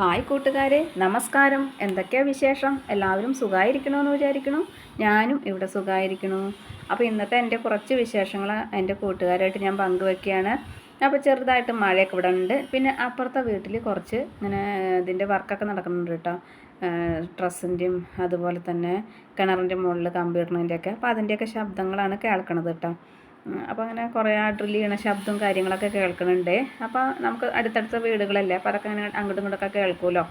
Hi കൂട്ടുകാരെ നമസ്കാരം. എന്തൊക്കെയാ വിശേഷം? എല്ലാവരും സുഖമായിരിക്കണമെന്ന് വിചാരിക്കണു? ഞാനും ഇവിടെ സുഖമായിരിക്കണു അപ്പോൾ ഇന്നത്തെ എന്റെ കുറച്ച് വിശേഷങ്ങൾ എന്റെ കൂട്ടുകാരായിട്ട് ഞാൻ പങ്കുവെക്കുകയാണ്. അപ്പോൾ ചെറുതായിട്ട് മഴയൊക്കെ ഇവിടെ ഉണ്ട്. പിന്നെ അപ്പുറത്തെ വീട്ടിൽ കുറച്ച് ഇങ്ങനെ ഇതിന്റെ വർക്കൊക്കെ നടക്കുന്നുണ്ട് കേട്ടോ. ഡ്രസ്സിന്റെയും അതുപോലെ തന്നെ കിണറിന്റെ മുകളിൽ കമ്പ്യൂട്ടറിന്റെയൊക്കെ. അപ്പോൾ അതിന്റെയൊക്കെ ശബ്ദങ്ങളാണ് കേൾക്കണത് കേട്ടോ. അപ്പോൾ അങ്ങനെ കുറേ ആ ഡ്രിൽ ചെയ്യണ ശബ്ദവും കാര്യങ്ങളൊക്കെ കേൾക്കുന്നുണ്ട് അപ്പോൾ നമുക്ക് അടുത്തടുത്ത വീടുകളല്ലേ അപ്പോൾ അതൊക്കെ അങ്ങനെ അങ്ങോട്ടും ഇങ്ങോട്ടൊക്കെ കേൾക്കുമല്ലോ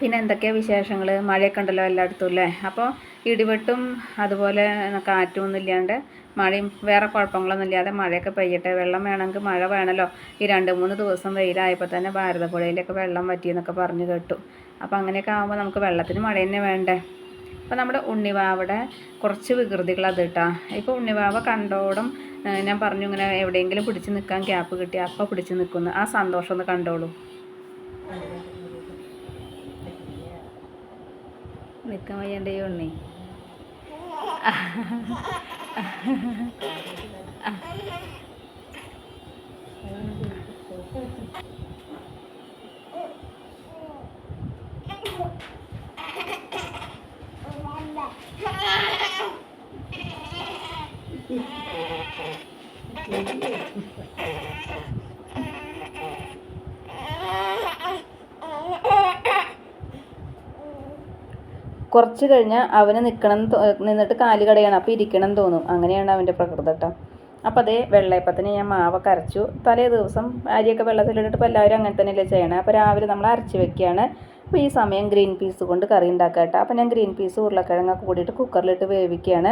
പിന്നെ എന്തൊക്കെയാണ് വിശേഷങ്ങൾ മഴയൊക്കെ ഉണ്ടല്ലോ എല്ലായിടത്തും അല്ലേ? അപ്പോൾ ഇടിവെട്ടും അതുപോലെ കാറ്റും ഒന്നും ഇല്ലാണ്ട് മഴയും വേറെ കുഴപ്പങ്ങളൊന്നും ഇല്ലാതെ മഴയൊക്കെ പെയ്യട്ടെ. വെള്ളം വേണമെങ്കിൽ മഴ വേണമല്ലോ ഈ രണ്ട് മൂന്ന് ദിവസം വെയിലായപ്പോൾ തന്നെ ഭാരതപ്പുഴയിലൊക്കെ വെള്ളം പറ്റിയെന്നൊക്കെ പറഞ്ഞു കേട്ടു. അപ്പോൾ അങ്ങനെയൊക്കെ ആകുമ്പോൾ നമുക്ക് വെള്ളത്തിന് മഴ തന്നെ വേണ്ടേ? അപ്പോൾ നമ്മുടെ ഉണ്ണിവാവിടെ കുറച്ച് വികൃതികൾ അത് കേട്ടാ ഇപ്പോൾ ഉണ്ണിവാവ കണ്ടോടും ഞാൻ പറഞ്ഞു ഇങ്ങനെ എവിടെയെങ്കിലും പിടിച്ച് നിൽക്കാൻ ക്യാപ്പ് കിട്ടി അപ്പോൾ പിടിച്ച് നിൽക്കുന്നു ആ സന്തോഷം ഒന്ന് കണ്ടോളൂ. നിൽക്കാൻ വയ്യണ്ടേ ഉണ്ണി. കുറച്ച് കഴിഞ്ഞാൽ അവന് നിൽക്കണം നിന്നിട്ട് കാൽ കടയണം. അപ്പോൾ ഇരിക്കണം തോന്നും. അങ്ങനെയാണ് അവന്റെ പ്രകൃതം കേട്ടോ അപ്പോൾ അതേ വെള്ളയപ്പത്തിന് ഞാൻ മാവൊക്കെ കരച്ചു. തലേ ദിവസം അരിയൊക്കെ വെള്ളത്തിലിട്ടിട്ട് ഇപ്പോൾ എല്ലാവരും അങ്ങനെ തന്നെയല്ലേ ചെയ്യണേ. അപ്പോൾ രാവിലെ നമ്മൾ അരച്ച് വെക്കുകയാണ്. അപ്പോൾ ഈ സമയം ഗ്രീൻ പീസ് കൊണ്ട് കറി ഉണ്ടാക്കാം കേട്ടോ. അപ്പോൾ ഞാൻ ഗ്രീൻ പീസ് ഉരുളക്കിഴങ്ങൊക്കെ കൂടിയിട്ട് കുക്കറിലിട്ട് വേവിക്കുകയാണ്.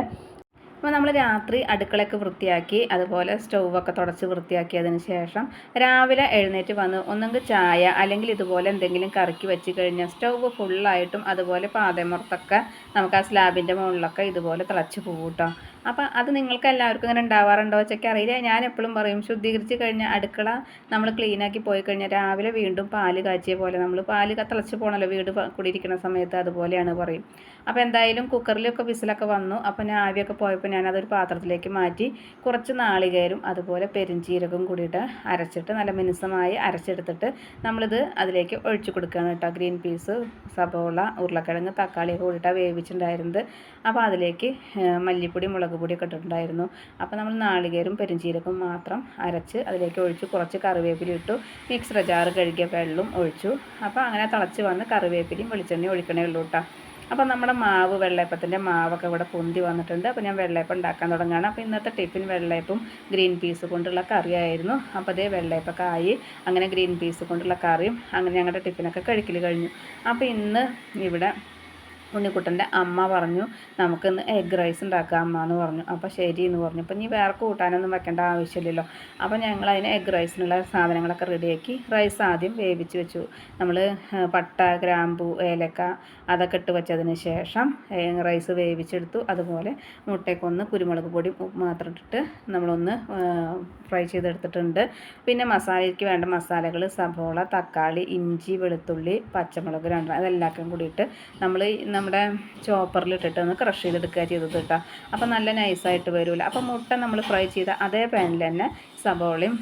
അപ്പോൾ നമ്മൾ രാത്രി അടുക്കളയൊക്കെ വൃത്തിയാക്കി അതുപോലെ സ്റ്റൗവൊക്കെ തുടച്ച് വൃത്തിയാക്കിയതിന് ശേഷം രാവിലെ എഴുന്നേറ്റ് വന്ന് ഒന്നെങ്കിൽ ചായ അല്ലെങ്കിൽ ഇതുപോലെ എന്തെങ്കിലും കറിക്ക് വെച്ച് കഴിഞ്ഞാൽ സ്റ്റൗവ് ഫുള്ളായിട്ടും അതുപോലെ പാതമുറത്തൊക്കെ നമുക്ക് ആ സ്ലാബിന്റെ മുകളിലൊക്കെ ഇതുപോലെ തിളച്ച് പോകും കേട്ടോ. അപ്പോൾ അത് നിങ്ങൾക്ക് എല്ലാവർക്കും ഇങ്ങനെ ഉണ്ടാവാറുണ്ടോ? വെച്ചൊക്കെ അറിയില്ല. ഞാൻ എപ്പോഴും പറയും ശുദ്ധീകരിച്ച് കഴിഞ്ഞ അടുക്കള നമ്മൾ ക്ലീനാക്കി പോയി കഴിഞ്ഞാൽ രാവിലെ വീണ്ടും പാൽ കാച്ചിയ പോലെ. നമ്മൾ പാൽ തിളച്ച് പോകണമല്ലോ വീട് കുടിയിരിക്കുന്ന സമയത്ത് അതുപോലെയാണ് പറയും. അപ്പോൾ എന്തായാലും കുക്കറിലൊക്കെ വിസിലൊക്കെ വന്നു. അപ്പോൾ ഞാൻ ആവിയൊക്കെ പോയപ്പോൾ ഞാൻ അതൊരു പാത്രത്തിലേക്ക് മാറ്റി കുറച്ച് നാളികേരും അതുപോലെ പെരിഞ്ചീരകവും കൂടിയിട്ട് അരച്ചിട്ട് നല്ല മിനുസമായി അരച്ചെടുത്തിട്ട് നമ്മളിത് അതിലേക്ക് ഒഴിച്ചു കൊടുക്കുകയാണ് കേട്ടോ. ഗ്രീൻ പീസ് സബോള ഉരുളക്കിഴങ്ങ് തക്കാളിയൊക്കെ കൂടിയിട്ടാണ് വേവിച്ചിട്ടുണ്ടായിരുന്നത്. അപ്പോൾ അതിലേക്ക് മല്ലിപ്പൊടി മുളക് പൊടിയൊക്കെ ഇട്ടിട്ടുണ്ടായിരുന്നു. അപ്പോൾ നമ്മൾ നാളികേരും പെരുംജീരകം മാത്രം അരച്ച് അതിലേക്ക് ഒഴിച്ച്. കുറച്ച് കറിവേപ്പില ഇട്ടു. മിക്സർ ജാറ് കഴുകിയ വെള്ളം ഒഴിച്ചു. അപ്പോൾ അങ്ങനെ തിളച്ച് വന്ന് കറിവേപ്പിലയും വെളിച്ചെണ്ണയും ഒഴിക്കണേ ഉള്ളൂ കേട്ടോ അപ്പോൾ നമ്മുടെ മാവ് വെള്ളയപ്പത്തിന്റെ മാവൊക്കെ ഇവിടെ പൊന്തി വന്നിട്ടുണ്ട്. അപ്പോൾ ഞാൻ വെള്ളയപ്പം ഉണ്ടാക്കാൻ തുടങ്ങുകയാണ് അപ്പോൾ ഇന്നത്തെ ടിഫിൻ വെള്ളേപ്പും ഗ്രീൻ പീസ് കൊണ്ടുള്ള കറിയായിരുന്നു. അപ്പോൾ അതേ വെള്ളയപ്പൊക്കെ ആയി. അങ്ങനെ ഗ്രീൻ പീസ് കൊണ്ടുള്ള കറിയും അങ്ങനെ ഞങ്ങളുടെ ടിഫിനൊക്കെ കഴിക്കൽ കഴിഞ്ഞു. അപ്പോൾ ഇന്ന് ഇവിടെ ഉണ്ണിക്കുട്ടന്റെ അമ്മ പറഞ്ഞു നമുക്കിന്ന് എഗ് റൈസ് ഉണ്ടാക്കാം അമ്മ എന്ന് പറഞ്ഞു. അപ്പോൾ ശരി എന്ന് പറഞ്ഞു. അപ്പോൾ ഇനി വേറെ കൂട്ടാനൊന്നും വെക്കേണ്ട ആവശ്യമില്ലല്ലോ. അപ്പോൾ ഞങ്ങൾ അതിന് എഗ് റൈസിനുള്ള സാധനങ്ങളൊക്കെ റെഡിയാക്കി റൈസ് ആദ്യം വേവിച്ച് വെച്ചു. നമ്മൾ പട്ട ഗ്രാമ്പു ഏലക്ക അതൊക്കെ ഇട്ട് വെച്ചതിന് ശേഷം റൈസ് വേവിച്ചെടുത്തു. അതുപോലെ മുട്ടയ്ക്കൊന്ന് കുരുമുളക് പൊടി മാത്രം ഇട്ടിട്ട് നമ്മളൊന്ന് ഫ്രൈ ചെയ്തെടുത്തിട്ടുണ്ട്. പിന്നെ മസാലയ്ക്ക് വേണ്ട മസാലകൾ സബോള തക്കാളി ഇഞ്ചി വെളുത്തുള്ളി പച്ചമുളക് രണ്ടെണ്ണം അതെല്ലാം കൂടിയിട്ട് നമ്മൾ നമ്മുടെ ചോപ്പറിലിട്ടിട്ട് ഒന്ന് ക്രഷ് ചെയ്തെടുക്കുക ചെയ്തത് കേട്ടോ. അപ്പോൾ നല്ല നൈസായിട്ട് വരില്ല അപ്പോൾ മുട്ട നമ്മൾ ഫ്രൈ ചെയ്ത അതേ പാനിൽ തന്നെ സബോളയും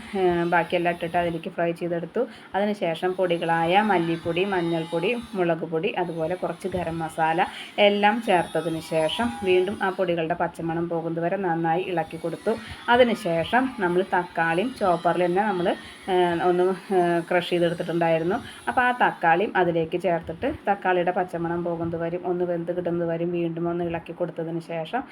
ബാക്കിയെല്ലാം ഇട്ടിട്ട് അതിലേക്ക് ഫ്രൈ ചെയ്തെടുത്തു. അതിനുശേഷം പൊടികളായ മല്ലിപ്പൊടി മഞ്ഞൾപ്പൊടി മുളക് പൊടി അതുപോലെ കുറച്ച് ഗരം മസാല എല്ലാം ചേർത്തതിന് ശേഷം വീണ്ടും ആ പൊടികളുടെ പച്ചമണം പോകുന്നത് വരെ നന്നായി ഇളക്കി കൊടുത്തു. അതിനുശേഷം നമ്മൾ തക്കാളിയും ചോപ്പറിൽ തന്നെ നമ്മൾ ഒന്ന് ക്രഷ് ചെയ്തെടുത്തിട്ടുണ്ടായിരുന്നു. അപ്പോൾ ആ തക്കാളിയും അതിലേക്ക് ചേർത്തിട്ട് തക്കാളിയുടെ പച്ചമണം പോകുന്നത് വരും ഒന്ന് വെന്ത് കിട്ടുന്നത് വരും വീണ്ടും ഒന്ന് ഇളക്കി കൊടുത്തതിന് ശേഷം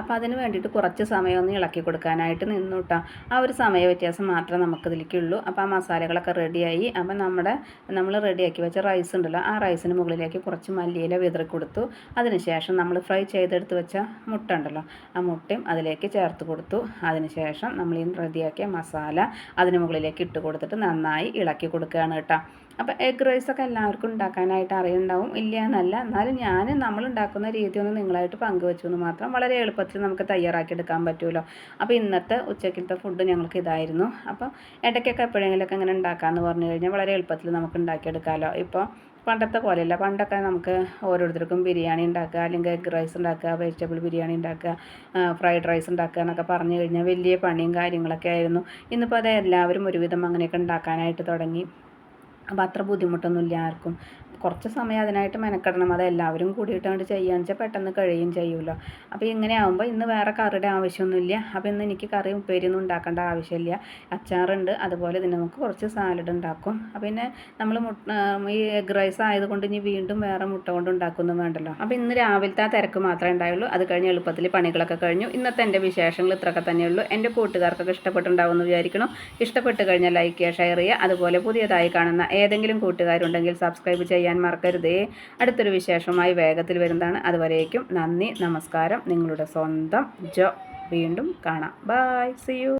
അപ്പോൾ അതിന് വേണ്ടിയിട്ട് കുറച്ച് സമയം ഒന്ന് ഇളക്കി കൊടുക്കാനായിട്ട് നിന്നു കേട്ടോ ആ ഒരു സമയ വ്യത്യാസം മാത്രമേ നമുക്കിതിലേക്കുള്ളൂ. അപ്പോൾ ആ മസാലകളൊക്കെ റെഡിയായി അപ്പോൾ നമ്മുടെ നമ്മൾ റെഡിയാക്കി വെച്ച റൈസ് ഉണ്ടല്ലോ ആ റൈസിന് മുകളിലേക്ക് കുറച്ച് മല്ലിയില വിതറി കൊടുത്തു. അതിനുശേഷം നമ്മൾ ഫ്രൈ ചെയ്തെടുത്ത് വെച്ച മുട്ട ഉണ്ടല്ലോ ആ മുട്ടയും അതിലേക്ക് ചേർത്ത് കൊടുത്തു. അതിനുശേഷം നമ്മൾ ഈ റെഡിയാക്കിയ മസാല അതിന് മുകളിലേക്ക് ഇട്ട് കൊടുത്തിട്ട് നന്നായി ഇളക്കി കൊടുക്കുകയാണ് കേട്ടോ അപ്പോൾ എഗ് റൈസൊക്കെ എല്ലാവർക്കും ഉണ്ടാക്കാനായിട്ട് അറിയുണ്ടാവും ഇല്ല എന്നല്ല എന്നാലും ഞാൻ നമ്മൾ ഉണ്ടാക്കുന്ന രീതി ഒന്ന് നിങ്ങളായിട്ട് പങ്കുവെച്ചു എന്ന് മാത്രം വളരെ എളുപ്പത്തിൽ നമുക്ക് തയ്യാറാക്കി എടുക്കാൻ പറ്റുമല്ലോ അപ്പോൾ ഇന്നത്തെ ഉച്ചക്കലത്തെ ഫുഡ് ഞങ്ങൾക്ക് ഇതായിരുന്നു. അപ്പോൾ ഇടയ്ക്കൊക്കെ എപ്പോഴെങ്കിലുമൊക്കെ ഇങ്ങനെ ഉണ്ടാക്കാമെന്ന് പറഞ്ഞു കഴിഞ്ഞാൽ വളരെ എളുപ്പത്തിൽ നമുക്ക് ഉണ്ടാക്കിയെടുക്കാമല്ലോ ഇപ്പോൾ പണ്ടത്തെ പോലെയല്ല പണ്ടൊക്കെ നമുക്ക് ഓരോരുത്തർക്കും ബിരിയാണി ഉണ്ടാക്കുക അല്ലെങ്കിൽ എഗ് റൈസ് ഉണ്ടാക്കുക വെജിറ്റബിൾ ബിരിയാണി ഉണ്ടാക്കുക ഫ്രൈഡ് റൈസ് ഉണ്ടാക്കുക എന്നൊക്കെ പറഞ്ഞു കഴിഞ്ഞാൽ വലിയ പണിയും കാര്യങ്ങളൊക്കെ ആയിരുന്നു. ഇന്നിപ്പോൾ അത് എല്ലാവരും ഒരുവിധം അങ്ങനെയൊക്കെ ഉണ്ടാക്കാനായിട്ട് തുടങ്ങി. അപ്പോൾ അത്ര ബുദ്ധിമുട്ടൊന്നുമില്ല ആർക്കും. കുറച്ച് സമയം അതിനായിട്ട് മെനക്കെടണം. അത് എല്ലാവരും കൂടിയിട്ട് അങ്ങോട്ട് ചെയ്യുകയെന്ന് വെച്ചാൽ പെട്ടെന്ന് കഴിയുകയും ചെയ്യുമല്ലോ അപ്പോൾ ഇങ്ങനെ ആകുമ്പോൾ ഇന്ന് വേറെ കറിയുടെ ആവശ്യമൊന്നുമില്ല അപ്പോൾ ഇന്ന് എനിക്ക് കറി ഉപ്പേരിയൊന്നും ഉണ്ടാക്കേണ്ട ആവശ്യമില്ല. അച്ചാറുണ്ട്. അതുപോലെ തന്നെ നമുക്ക് കുറച്ച് സാലഡ് ഉണ്ടാക്കും. അപ്പോൾ പിന്നെ നമ്മൾ ഈ എഗ് റൈസ് ആയതുകൊണ്ട് ഇനി വീണ്ടും വേറെ മുട്ട കൊണ്ട് ഉണ്ടാക്കുമെന്നും വേണ്ടല്ലോ. അപ്പോൾ ഇന്ന് രാവിലത്തെ ആ തിരക്ക് മാത്രമേ ഉണ്ടായുള്ളൂ. അത് കഴിഞ്ഞ് എളുപ്പത്തിൽ പണികളൊക്കെ കഴിഞ്ഞു. ഇന്നത്തെ എന്റെ വിശേഷങ്ങൾ ഇത്രയൊക്കെ തന്നെയുള്ളൂ. എന്റെ കൂട്ടുകാർക്കൊക്കെ ഇഷ്ടപ്പെട്ടുണ്ടാവുമെന്ന് വിചാരിക്കണം ഇഷ്ടപ്പെട്ട് കഴിഞ്ഞാൽ ലൈക്ക് ചെയ്യുക ഷെയർ ചെയ്യുക. അതുപോലെ പുതിയതായി കാണുന്ന ഏതെങ്കിലും കൂട്ടുകാരുണ്ടെങ്കിൽ സബ്സ്ക്രൈബ് ചെയ്യാൻ മറക്കരുതേ. അടുത്തൊരു വിശേഷമായി വേഗത്തിൽ വരുന്നതാണ്. അതുവരേക്കും നന്ദി നമസ്കാരം. നിങ്ങളുടെ സ്വന്തം ജോ. വീണ്ടും കാണാം. By C U